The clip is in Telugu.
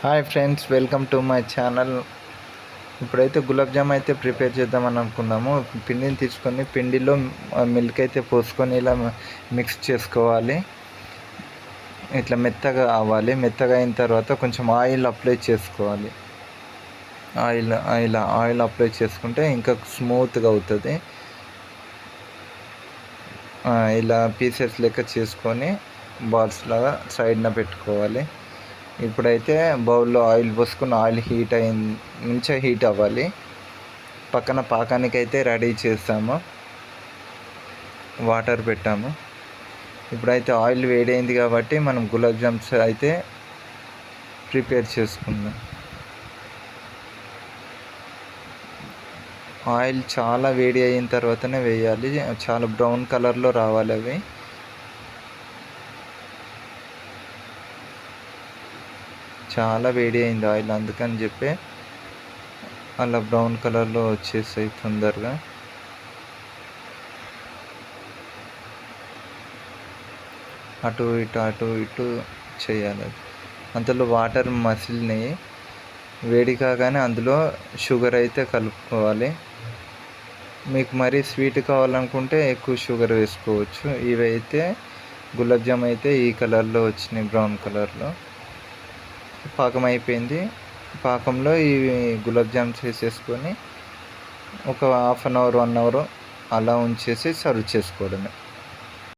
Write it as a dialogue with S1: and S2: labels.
S1: Hi friends welcome to my channel. ఇప్పుడైతే గులాబ్ జామ్ అయితే ప్రిపేర్ చేద్దామని అనుకున్నాము. పిండిని తీసుకొని పిండిలో మిల్క్ అయితే పోసుకొని ఇలా మిక్స్ చేసుకోవాలి. ఇట్లా మెత్తగా అవ్వాలి. మెత్తగా అయిన తర్వాత కొంచెం ఆయిల్ అప్లై చేసుకోవాలి. ఆయిల్ ఇలా ఆయిల్ అప్లై చేసుకుంటే ఇంకా స్మూత్గా అవుతుంది. ఇలా పీసెస్ లెక్క చేసుకొని బాల్స్ లాగా సైడ్న పెట్టుకోవాలి. ఇప్పుడైతే బౌల్లో ఆయిల్ పోసుకుని ఆయిల్ హీట్ అయిన మంచిగా హీట్ అవ్వాలి. పక్కన పాకానికి అయితే రెడీ చేస్తాము వాటర్ పెట్టాము. ఇప్పుడైతే ఆయిల్ వేడైంది కాబట్టి మనం గులాబ్ జామ్స్ అయితే ప్రిపేర్ చేసుకుందాం. ఆయిల్ చాలా వేడి అయిన తర్వాతనే వేయాలి. చాలా బ్రౌన్ కలర్లో రావాలి అవి. చాలా వేడి అయింది ఆయిల్ అందుకని చెప్పి అలా బ్రౌన్ కలర్లో వచ్చేసాయి తొందరగా. అటు ఇటు అటు ఇటు చేయాలి. అంతలో వాటర్ మసిలినాయి. వేడి కాగానే అందులో షుగర్ అయితే కలుపుకోవాలి. మీకు మరీ స్వీట్ కావాలనుకుంటే ఎక్కువ షుగర్ వేసుకోవచ్చు. ఇవి అయితే గులాబ్ జామ్ అయితే ఈ కలర్లో వచ్చినాయి బ్రౌన్ కలర్లో. పాకం అయిపోయింది పాకంలో ఈ గులాబ్ జామ్స్ వేసేసుకొని ఒక half an hour one hour అలా ఉంచేసి సర్వ్ చేసుకోవడమే.